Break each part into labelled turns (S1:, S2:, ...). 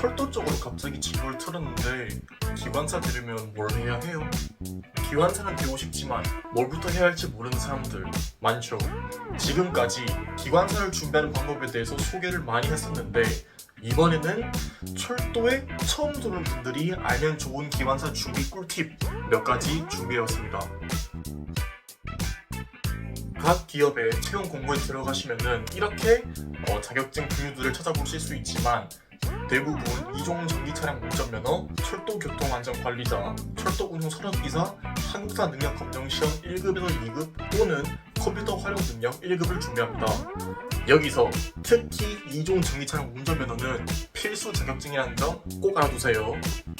S1: 철도 쪽으로 갑자기 지구를 틀었는데 기관사 들으면 뭘 해야 해요? 기관사는 되고 싶지만 뭘부터 해야 할지 모르는 사람들 많죠. 지금까지 기관사를 준비하는 방법에 대해서 소개를 많이 했었는데 이번에는 철도에 처음 들어오는 분들이 알면 좋은 기관사 준비 꿀팁 몇 가지 준비해왔습니다. 각 기업의 채용 공고에 들어가시면은 이렇게 어, 자격증 분류들을 찾아보실 수 있지만 대부분 이종 전기 차량 운전 면허, 철도교통안전관리자, 철도운송 산업기사, 한국사 능력 검정 시험 1급에서 2급 또는 컴퓨터 활용 능력 1급을 준비합니다. 여기서 특히 이종 전기 차량 운전 면허는 필수 자격증이라는 점 꼭 알아두세요.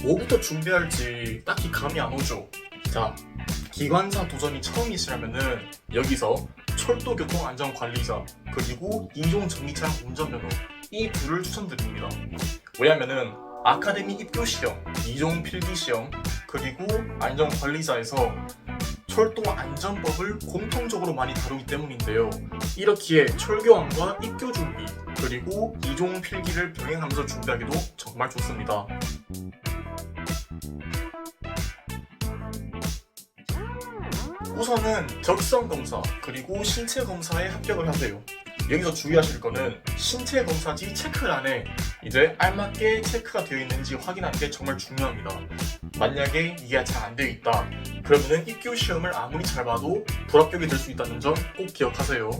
S1: 뭐부터 준비할지 딱히 감이 안 오죠. 자, 기관사 도전이 처음이시라면은 여기서 철도교통안전관리자 그리고 이종 전기차량 운전 면허 이 둘을 추천드립니다. 왜냐면은 아카데미 입교 시험, 이종 필기 시험 그리고 안전관리자에서 철도 안전법을 공통적으로 많이 다루기 때문인데요. 이렇기에 철교환과 입교 준비 그리고 이종 필기를 병행하면서 준비하기도 정말 좋습니다. 우선은 적성 검사 그리고 신체 검사에 합격을 하세요. 여기서 주의하실 거는 신체 검사지 체크란에 이제 알맞게 체크가 되어 있는지 확인하는 게 정말 중요합니다. 만약에 이게 잘 안 되어 있다. 그러면은 입교 시험을 아무리 잘 봐도 불합격이 될 수 있다는 점 꼭 기억하세요.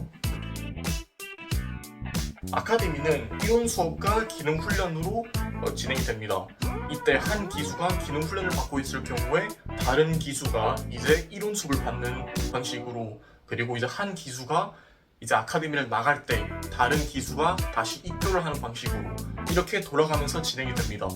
S1: 아카데미는 이론 수업과 기능 훈련으로 어, 진행이 됩니다. 이때 한 기수가 기능 훈련을 받고 있을 경우에 다른 기수가 이제 이론 수업을 받는 방식으로 그리고 이제 한 기수가 이제 아카데미를 나갈 때 다른 기수가 다시 입교를 하는 방식으로 이렇게 돌아가면서 진행이 됩니다.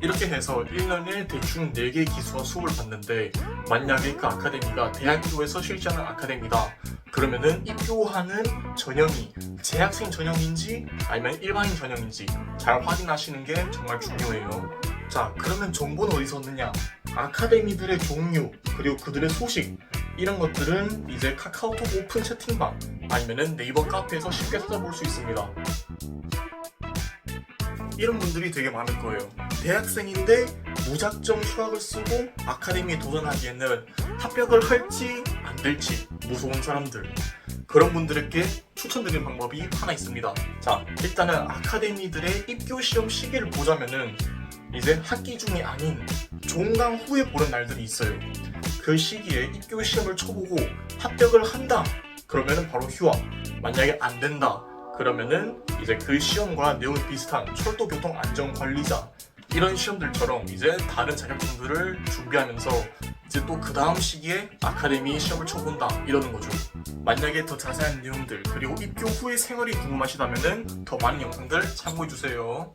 S1: 이렇게 해서 1년에 대충 4개의 기수가 수업을 받는데 만약에 그 아카데미가 대학교에서 실시하는 아카데미다 그러면은 입교하는 전형이 재학생 전형인지 아니면 일반인 전형인지 잘 확인하시는 게 정말 중요해요. 자, 그러면 정보는 어디서 얻느냐? 아카데미들의 종류, 그리고 그들의 소식, 이런 것들은 이제 카카오톡 오픈 채팅방, 아니면은 네이버 카페에서 쉽게 찾아볼 수 있습니다. 이런 분들이 되게 많을 거예요. 대학생인데 무작정 휴학을 쓰고 아카데미에 도전하기에는 합격을 할지 안 될지 무서운 사람들. 그런 분들에게 추천드리는 방법이 하나 있습니다. 자, 일단은 아카데미들의 입교 시험 시기를 보자면은 이제 학기 중이 아닌 종강 후에 보는 날들이 있어요. 그 시기에 입교 시험을 쳐보고 합격을 한다. 그러면은 바로 휴학. 만약에 안 된다. 그러면은 이제 그 시험과 내용이 비슷한 철도교통 안전관리자 이런 시험들처럼 이제 다른 자격증들을 준비하면서 이제 또 그 다음 시기에 아카데미 시험을 쳐본다 이러는 거죠. 만약에 더 자세한 내용들 그리고 입교 후의 생활이 궁금하시다면은 더 많은 영상들 참고해 주세요.